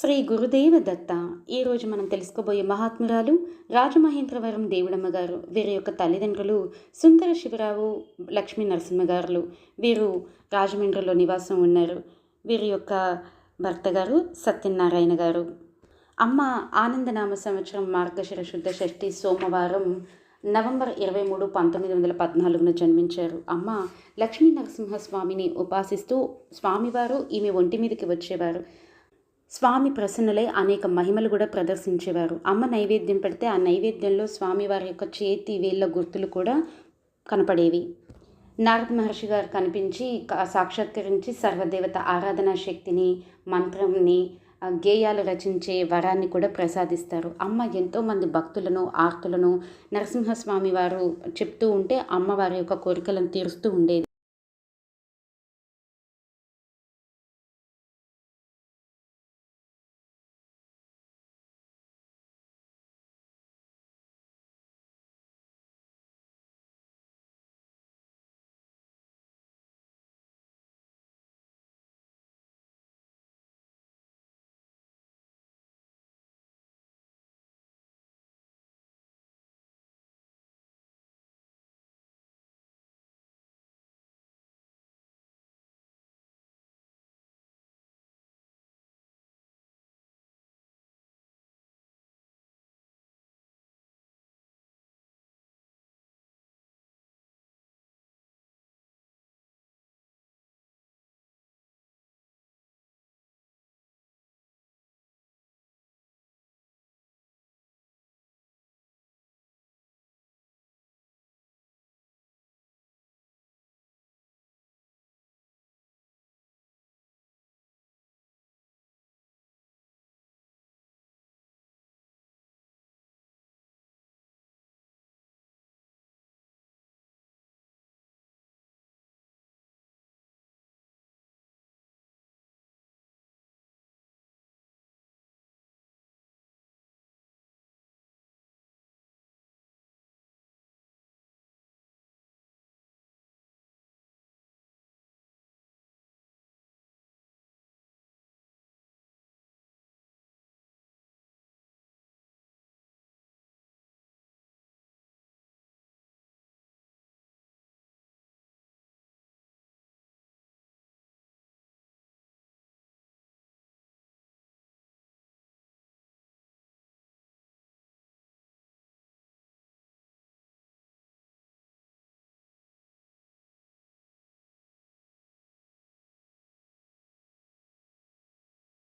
శ్రీ గురుదేవ దత్త ఈరోజు మనం తెలుసుకోబోయే మహాత్మురాలు రాజమహేంద్రవరం దేవుడమ్మ గారు వీరి యొక్క తల్లిదండ్రులు సుందర శివరావు లక్ష్మీ నరసింహగారులు. వీరు రాజమండ్రిలో నివాసం ఉన్నారు. వీరి యొక్క భర్త గారు సత్యనారాయణ గారు. అమ్మ ఆనందనామ సంవత్సరం మార్గశిర శుద్ధ షష్ఠి సోమవారం నవంబర్ ఇరవై మూడు పంతొమ్మిది వందల పద్నాలుగున జన్మించారు. అమ్మ లక్ష్మీ నరసింహస్వామిని ఉపాసిస్తూ స్వామివారు ఈమె ఒంటి మీదకి వచ్చేవారు. స్వామి ప్రసన్నలై అనేక మహిమలు కూడా ప్రదర్శించేవారు. అమ్మ నైవేద్యం పెడితే ఆ నైవేద్యంలో స్వామి వారి యొక్క చేతి వేళ్ళ గుర్తులు కూడా కనపడేవి. నారద మహర్షి గారు కనిపించి సాక్షాత్కరించి సర్వదేవత ఆరాధనా శక్తిని మంత్రంని గేయాలు రచించే వరాన్ని కూడా ప్రసాదిస్తారు. అమ్మ ఎంతోమంది భక్తులను ఆర్తులను నరసింహస్వామి వారు చెప్తూ ఉంటే అమ్మవారి యొక్క కోరికలను తీరుస్తూ ఉండేది.